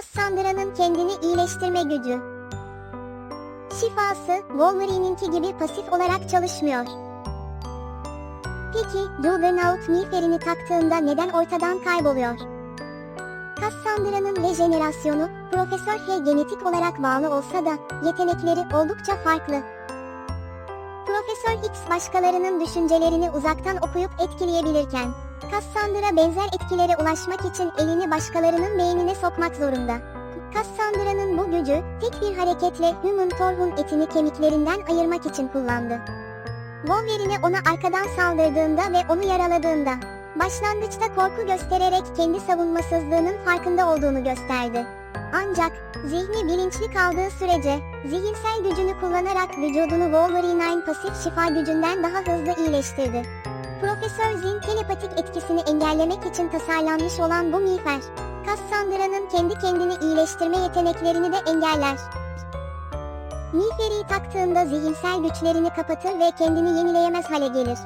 Cassandra'nın kendini iyileştirme gücü. Şifası, Wolverine'inki gibi pasif olarak çalışmıyor. Peki, Juggernaut miğferini taktığında neden ortadan kayboluyor? Cassandra'nın rejenerasyonu, Profesör H genetik olarak bağlı olsa da, yetenekleri oldukça farklı. Profesör X başkalarının düşüncelerini uzaktan okuyup etkileyebilirken, Cassandra benzer etkilere ulaşmak için elini başkalarının beynine sokmak zorunda. Cassandra'nın bu gücü, tek bir hareketle Human Torch'un etini kemiklerinden ayırmak için kullandı. Wolverine ona arkadan saldırdığında ve onu yaraladığında, başlangıçta korku göstererek kendi savunmasızlığının farkında olduğunu gösterdi. Ancak, zihni bilinçli kaldığı sürece, zihinsel gücünü kullanarak vücudunu Wolverine'in pasif şifa gücünden daha hızlı iyileştirdi. Profesör Zin telepatik etkisini engellemek için tasarlanmış olan bu miğfer, Cassandra'nın kendi kendini iyileştirme yeteneklerini de engeller. Miğferi taktığında zihinsel güçlerini kapatır ve kendini yenileyemez hale gelir.